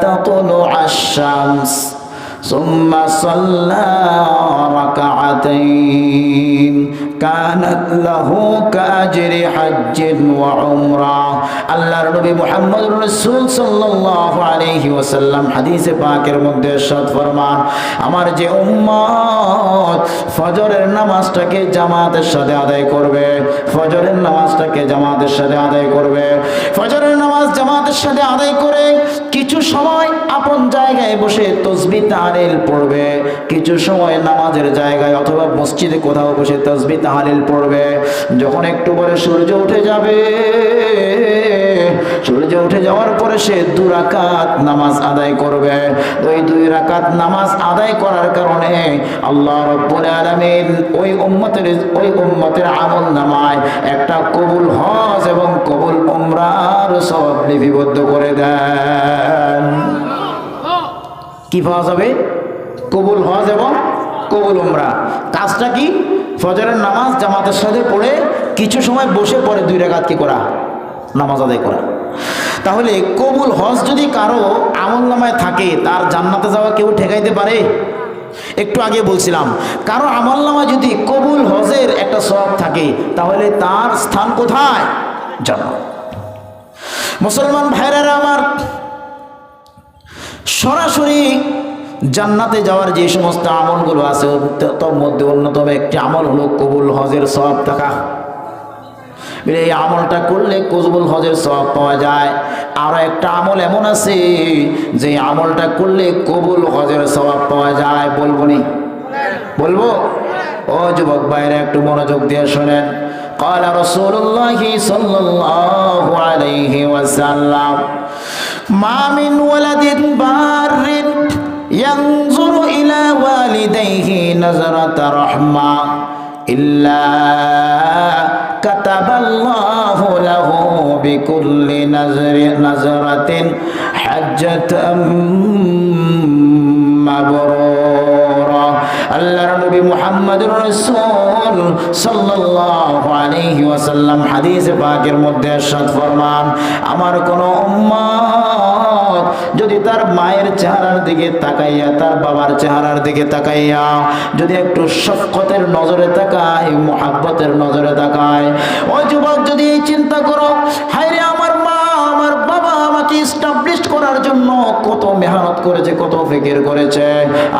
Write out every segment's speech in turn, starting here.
تطلع الشمس ثم صلى ركعتين كانت له كأجر حج وعمرة আল্লাহর নবী মুহাম্মদ রাসূল সাল্লাল্লাহু আলাইহি ওয়াসাল্লাম হাদিসে পাকের মধ্যে ইরশাদ ফরমান আমার যে উম্মত ফজরের নামাজটাকে জামাতের সাথে আদায় করবে ফজরের নামাজটাকে জামাতের সাথে আদায় করবে ফজরের নামাজ জামাতের সাথে আদায় করে কিছু সময় আপন জায়গায় বসে তসবি তাহলিল পড়বে। কিছু সময় নামাজের জায়গায় অথবা মসজিদে কোথাও বসে তসবি তাহলিল পড়বে। যখন একটু পরে সূর্য উঠে যাবে, সূর্য উঠে যাওয়ার পরে সে দু রাকাত নামাজ আদায় করবে। ওই দুই রাকাত নামাজ আদায় করার কারণে আল্লাহ রব্বুল আলামিন ওই উম্মতের ওই উম্মতের আমল নামায় একটা কবুল হজ এবং কবুল উমরার সব লিপিবদ্ধ করে দেন কি পাওয়া যাবে কবুল হজ এবং কবুল উমরা। কাজটা কি? ফজরের নামাজ জামাতের সাথে পড়ে কিছু সময় বসে পড়ে দুই রেখাত কি করা? নামাজ আদায় করা। তাহলে কবুল হজ যদি কারও আমল নামায় থাকে, তার জান্নাতে যাওয়া কেউ ঠেকাইতে পারে? একটু আগে বলছিলাম, কারও আমল নামা যদি কবুল হজের একটা সব থাকে, তাহলে তার স্থান কোথায়? জান্নাত। মুসলমান ভাইরা আমার সরাসরি জান্নাতে যাওয়ার যে সমস্ত আমলগুলো আছে তার মধ্যে অন্যতম একটি আমল হলো কবুল হজের সব টাকা এই আমলটা করলে কবুল হজের সব পাওয়া যায় আরো একটা আমল এমন আছে যে আমলটা করলে কবুল হজের সবাব পাওয়া যায় বলবো নি বলবো ও যুবক বাইরে একটু মনোযোগ দিয়ে শোনেন قال رسول الله صلى الله عليه وسلم ما من ولد بار ينظر إلى والديه نظرة رحمة إلا كتب الله له بكل نظر نظرة حجة مبرورة. আল্লাহর নবী মুহাম্মদুর রাসূল সাল্লাল্লাহু আলাইহি ওয়াসাল্লাম হাদিস পাকের মধ্যে ইরশাদ ফরমান, আমার কোন উম্মত যদি তার মায়ের চেহারার দিকে তাকাইয়া, তার বাবার চেহারার দিকে তাকাইয়া যদি একটু শফকতের নজরে তাকায়, মোহাব্বতের নজরে তাকায়, ও যুবক যদি চিন্তা করো, হায়রে আমার মা, আমার বাবা আমাকে স্টাবলিশ করার জন্য কত মেহনত করেছে, কত ফিকির করেছে।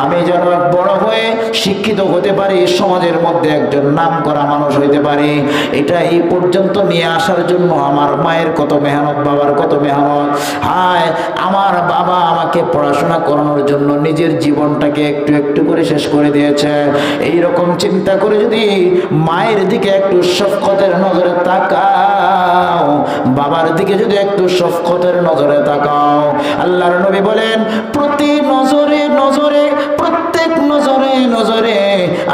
আমি যেন বড় হয়ে শিক্ষিত হতে পারি, সমাজের মধ্যে একজন নাম করা মানুষ হইতে পারি। এটা এই পর্যন্ত নিয়ে আসার জন্য আমার মায়ের কত মেহনত, বাবার কত মেহনত। হায়, আমার বাবা আমাকে পড়াশোনা করানোর জন্য নিজের জীবনটাকে একটু একটু করে শেষ করে দিয়েছে। এই রকম চিন্তা করে যদি মায়ের দিকে একটু শফকতের নজরে তাকাও, বাবার দিকে যদি একটু শফকতের নজরে তাকাও আল্লাহর নবী বলেন, প্রতি নজরে নজরে, প্রত্যেক নজরে নজরে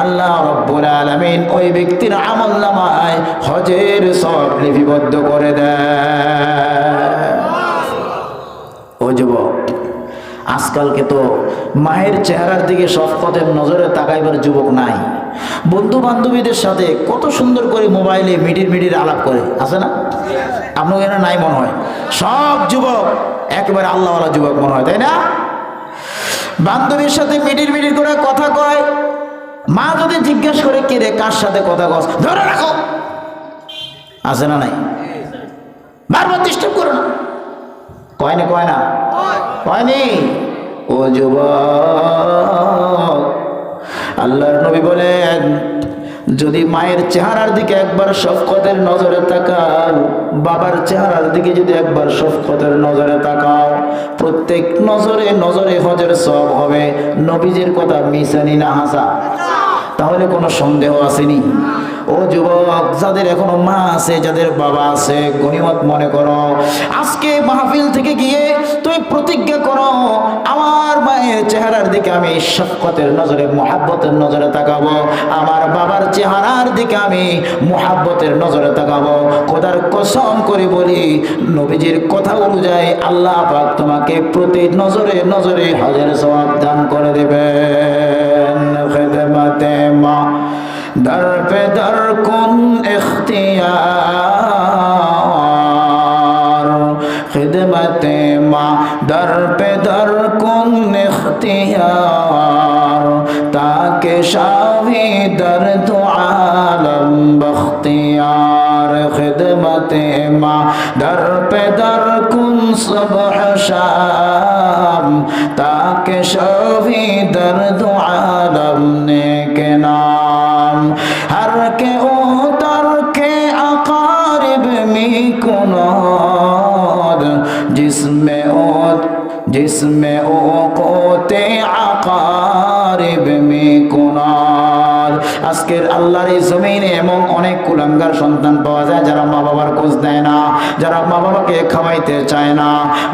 আল্লাহ রব্বুল আলামিন ওই ব্যক্তির আমল নামায় হজের সব লিপিবদ্ধ করে দেয়। ও যুবক, আজকালকে তো মায়ের চেহারার দিকে শফকতের নজরে তাকাইবার যুবক নাই। বন্ধু বান্ধবীদের সাথে কত সুন্দর করে মোবাইলে মিডির মিডির আলাপ করে, আছে না? আপনার নাই মনে হয়? সব যুবক একেবারে আল্লাহওয়ালা যুবক মনে হয়, তাই না? বান্ধবীর সাথে মিডির মিডির করে কথা কয়। মা যদি জিজ্ঞেস করে, কে রে, কার সাথে কথা কস? ধরে রাখো। আছে না নাই? বারবার ডিস্টার্ব করো না। কয় কয় না? কয়নি ও যুবক, আল্লাহর নবী বলেন যদি মায়ের চেহারার দিকে একবার শফকতের নজরে তাকাও বাবার চেহারার দিকে যদি একবার শফকতের নজরে তাকাও, প্রত্যেক নজরে নজরে হজের সব হবে। নবীজের কথা মিসানি না হাসা। তাহলে কোনো সন্দেহ আসেনি। যুবক, যাদের এখনও মা আছে, যাদের বাবা আছে, গণিমত মনে করো, আজকে মাহফিল থেকে গিয়ে তুমি প্রতিজ্ঞা করো, আমার মায়ের চেহারার দিকে আমি শফকতের নজরে, মোহাব্বতের নজরে তাকাবো, আমার বাবার চেহারার দিকে আমি মোহাব্বতের নজরে তাকাবো। খোদার কসম করে বলি, নবীজির কথা অনুযায়ী আল্লাহ পাক তোমাকে প্রতি নজরে নজরে হাজার সওয়াব দান করে দেবেন। খেদমতে মা در به در کن اختیار خدمت ما در به در کن اختیار تاکہ شاوی درد عالم بختیار خدمت ما در پہ در کن صبح شام تاکہ شاوی درد عالم نیک نام जिसमें ओ कोते আকারিব মিকুনার আজকের আল্লাহর এই জমিনে এমন অনেক কুলাঙ্গার সন্তান পাওয়া যায় যারা মা বাবার খোঁজ দেয় না, যারা মা বাবাকে খাওয়াইতে চায় না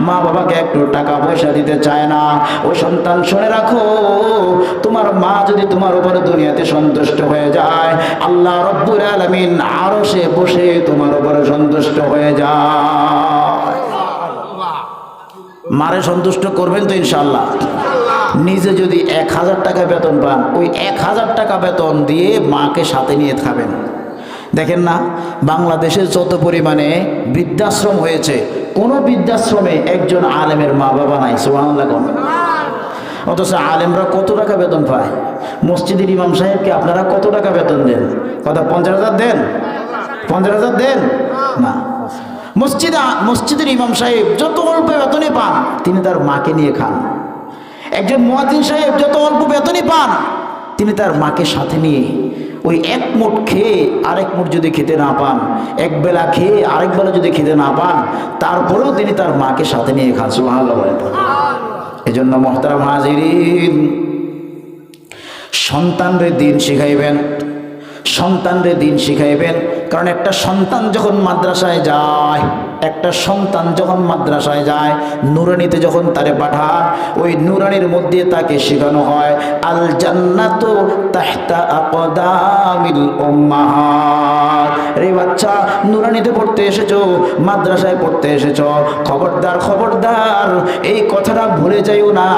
মা বাবাকে একটু টাকা পয়সা দিতে চায় না। ও সন্তান, শুনে রাখো, তোমার মা যদি তোমার উপরে দুনিয়াতে সন্তুষ্ট হয়ে যায়, আল্লাহ রব্বুল আলমিন আরও সে বসে তোমার উপরে সন্তুষ্ট হয়ে যায়। মারে সন্তুষ্ট করবেন তো ইনশাল্লাহ নিজে যদি এক হাজার টাকা বেতন পান, ওই এক হাজার টাকা বেতন দিয়ে মাকে সাথে নিয়ে খাবেন। দেখেন না বাংলাদেশে যত পরিমাণে বৃদ্ধাশ্রম হয়েছে, কোনো বৃদ্ধাশ্রমে একজন আলেমের মা বাবা নাই সোহানুল্লাহ অথচ আলেমরা কত টাকা বেতন পায়? মসজিদের ইমাম সাহেবকে আপনারা কত টাকা বেতন দেন? কথা পঞ্চাশ হাজার দেন? পঞ্চাশ হাজার দেন? না। মসজিদ মসজিদের ইমাম সাহেব যত অল্প বেতনই পান, তিনি তার মাকে নিয়ে খান। একজন মুয়াজ্জিন সাহেব যত অল্প বেতনই পান, তিনি তার মাকে সাথে নিয়ে ওই এক মুঠ খেয়ে আরেক মুঠ যদি খেতে না পান, এক বেলা খেয়ে আরেক বেলা যদি খেতে না পান, তারপরেও তিনি তার মাকে সাথে নিয়ে খান। বলেন এজন্য মহতারাম হাজিরিন সন্তানরে দিন শিখাইবেন সন্তানরে দিন শিখাইবেন কারণ একটা সন্তান যখন মাদ্রাসায় যায়, একটা সন্তান যখন মাদ্রাসায় যায়, নুরানিতে যখন তারে পাঠান, ওই নুরানির মধ্যে তাকে শেখানো হয় আল জান্নাত তাহতা আকদামিল উম্মাহাত। রে বাচ্চা, নুরানিতে পড়তে এসেছ, মাদ্রাসায় পড়তে এসেছ, খবরদার খবরদার, এই কথাটা ভুলে যাইও না,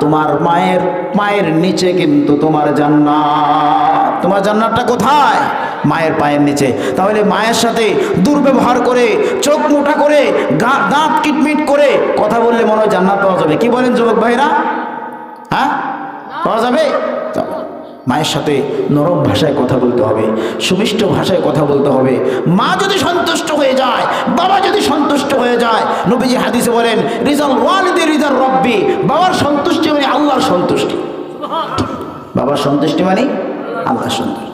তোমার মায়ের মায়ের নিচে কিন্তু তোমার জান্নাত। তোমার জান্নাতটা কোথায়? মায়ের পায়ের নিচে। তাহলে মায়ের সাথে দুর্ব্যবহার করে, চোখ মোটা করে দাঁত কিটমিট করে কথা বললে মনে হয় জান্নাত পাওয়া যাবে। কি বলেন যুবক ভাইরা? হ্যাঁ? পাওয়া যাবে। মায়ের সাথে নরম ভাষায় কথা বলতে হবে, সুমিষ্ট ভাষায় কথা বলতে হবে। মা যদি সন্তুষ্ট হয়ে যায়, বাবা যদি সন্তুষ্ট হয়ে যায়, নবীজি হাদিসে বলেন, রিজাল ওয়ালিদের রিজাল রব্বি। বাবার সন্তুষ্টি মানে আল্লাহর সন্তুষ্টি। বাবার সন্তুষ্টি মানে আল্লাহর সন্তুষ্টি।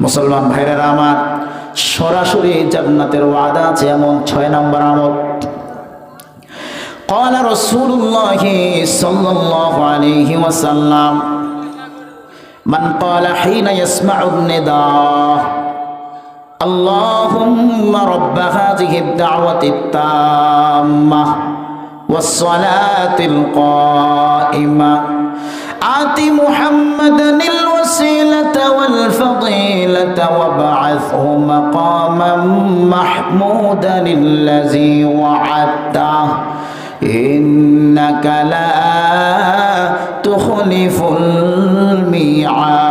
মুসলমান ভাইরা আমার সরাসরি জান্নাতের ওয়াদা আছে এমন ছয় নম্বর আমল قال رسول الله صلى الله عليه وسلم من قال حين يسمع النداء اللهم رب هذه الدعوة التامة والصلاة القائمة آت محمدا الوسيلة والفضيلة وابعثه مقاما محمودا الذي وعدته إنك لا تخلف الميعاد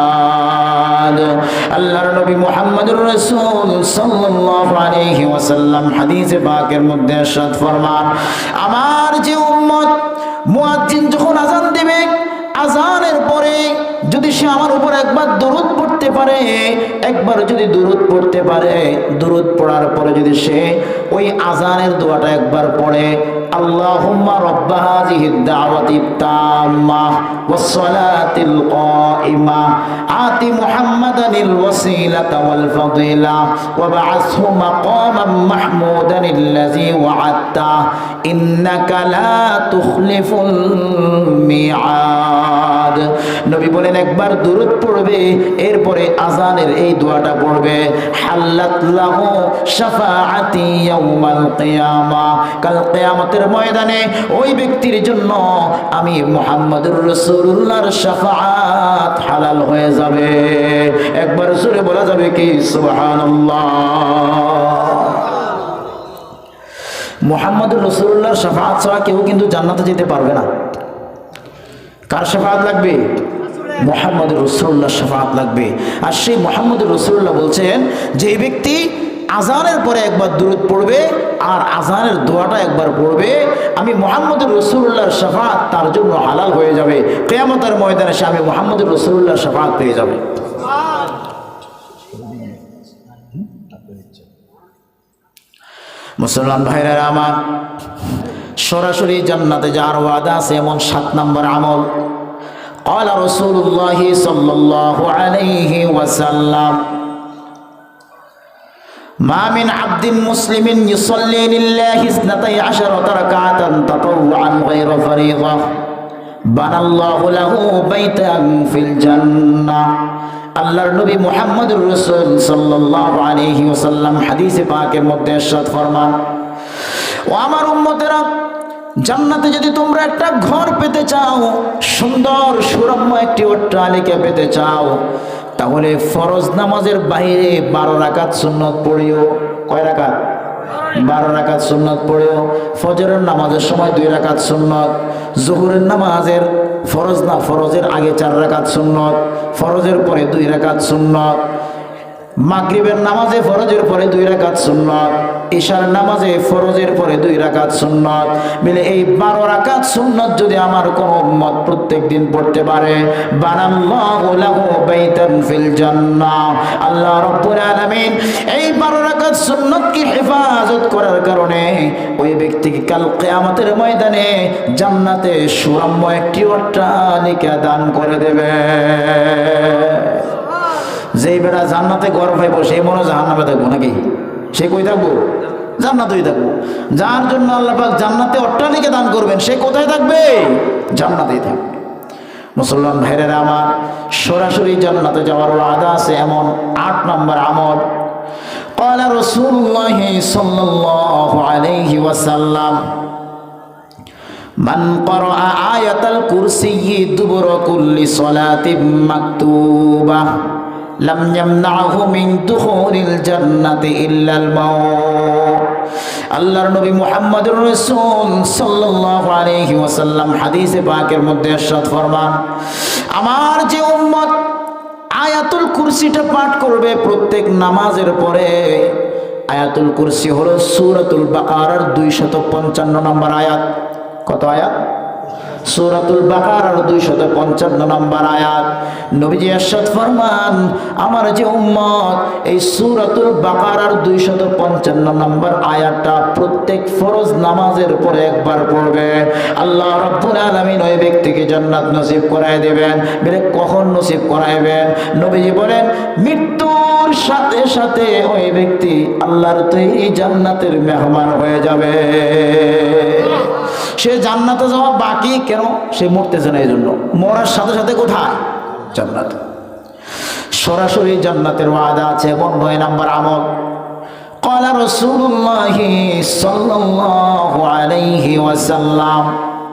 আল্লাহর নবী মুহাম্মদুর রাসূল সাল্লাল্লাহু আলাইহি ওয়াসাল্লাম হাদিসে পাকের মধ্যে ارشاد ফরমান আমার যে উম্মত মুয়াজ্জিন যখন আজান একবার যদি দরুদ পড়তে পারে, দরুদ পড়ার পরে যদি সে ওই আজানের দোয়াটা একবার পড়ে একবার দূরত পড়বে, এরপরে আজানের এই দোয়াটা পড়বে। হাল্লাত শাফাআতি ইয়াউমাল কিয়ামা। কাল কিয়ামতের ময়দানে ওই ব্যক্তির জন্য আমি মুহাম্মদুর রাসূলুল্লাহর শাফাআত হালাল হয়ে যাবে। একবার জোরে বলা যাবে কি? সুবহানাল্লাহ। মোহাম্মদুর রসুল্লাহর শাফাত ছাড়া কেউ কিন্তু জান্নাতে যেতে পারবে না। কার শাফাত লাগবে? মোহাম্মদুর রসুল্লাহ শাফাত লাগবে। আর সেই মোহাম্মদুর রসুল্লাহ বলছেন যে ব্যক্তি আজানের পরে একবার দূরত পড়বে আর আজানের দোয়াটা একবার পড়বে, আমি মোহাম্মদ রসুল্লাহর শাফাত তার জন্য হালাল হয়ে যাবে। কেয়ামতের ময়দানে সে আমি মোহাম্মদুর রসুল্লাহর শাফাত পেয়ে যাবে। মুসলমান ভাইরা আমার, সরাসরি জান্নাতে যাওয়ার ওয়াদা আছে এমন সাত নম্বর আমল। قال رسول الله صلى الله عليه وسلم ما من عبد مسلم يصلي لله اثنتي عشرة ركعة تطوعا غير فريضة بنى الله له بيتا في الجنة আল্লাহর নবী মুহাম্মদুর রসুল সাল্লাল্লাহু আলাইহি ওয়াসাল্লাম হাদিসে পাকের মধ্যে ইরশাদ ফরমান ও আমার উম্মতেরা জান্নাতে যদি তোমরা একটা ঘর পেতে চাও, সুন্দর সুরম্য একটি অট্টালিকা পেতে চাও, তাহলে ফরজ নামাজের বাইরে বারো রাকাত সুন্নত পড়িও। কয় রাকাত? বারো রাকাত সুন্নত পড়েও। ফজরের নামাজের সময় দুই রাকাত সুন্নত। জহুরের নামাজের ফরজ না, ফরজের আগে চার রাকাত সুন্নত। ফরজের পরে দুই রাকাত সুন্নত। মাগরিবের নামাজে ফরজের পরে দুই রাকাত সুন্নত, ঈশার নামাজে ফরজের পরে দুই রাকাত সুন্নত। মিলে এই বারো রাকাত সুন্নত যদি আমার কোন উম্মত প্রত্যেক দিন পড়তে পারে ফিল জান্নাহ। আল্লাহ রাব্বুল আলামিন এই বারো রাকাত সুন্নতকে হেফাজত করার কারণে ওই ব্যক্তিকে কাল কিয়ামতের ময়দানে জান্নাতে সুরম্য একটি অট্টালিকা দান করে দেবে। যেই বেড়া জান্নাতে গর্ব পাইব সেই মনে জাহান্নামে থাকবো নাকি সে কই থাকবো জান্নাতেই থাকবো যার জন্য আল্লাহ পাক জান্নাতে অট্টালিকা দান করবেন সে কোথায় থাকবে জান্নাতেই থাকবে মুসলমান ভাইরেরা আমার সরাসরি জান্নাতে যাওয়ার আদা আছে এমন আট নম্বর আমল قال رسول الله صلى الله عليه وسلم من قرأ آية الكرسي دبر كل صلاة مكتوبة لم يمنعه من دخول الجنة إلا الموت আল্লাহর নবী মুহাম্মদুর রাসূল সাল্লাল্লাহু আলাইহি ওয়াসাল্লাম হাদিসে পাকের মধ্যে ইরশাদ ফরমান আমার যে উম্মত আয়াতুল কুরসিটা পাঠ করবে প্রত্যেক নামাজের পরে আয়াতুল কুরসি হলো সূরাতুল বাকারার 255 নম্বর আয়াত কত আয়াত সূরাতুল বাকারার 255 নম্বর আয়াত। নবীজি ইরশাদ ফরমান, আমার যে উম্মত, এই সূরাতুল বাকারার 255 নম্বর আয়াতটা প্রত্যেক ফরজ নামাজের পরে একবার পড়বে। আল্লাহ রাব্বুল আলামিন ওই ব্যক্তিকে জান্নাত নসিব করায় দেবেন। বলে, কখন নসিব করাইবেন? নবীজি বলেন মৃত্যুর সাথে সাথে ওই ব্যক্তি আল্লাহর তৈরি জান্নাতের মেহমান হয়ে যাবে সে জান্নাতে যাওয়া বাকি কেন সে মরতেছে না এই জন্য মরার সাথে সাথে কোথায় জান্নাত সরাসরি জান্নাতের ওয়াদা আছে এবং নয় নাম্বার আমল قال رسول الله صلى الله عليه وسلم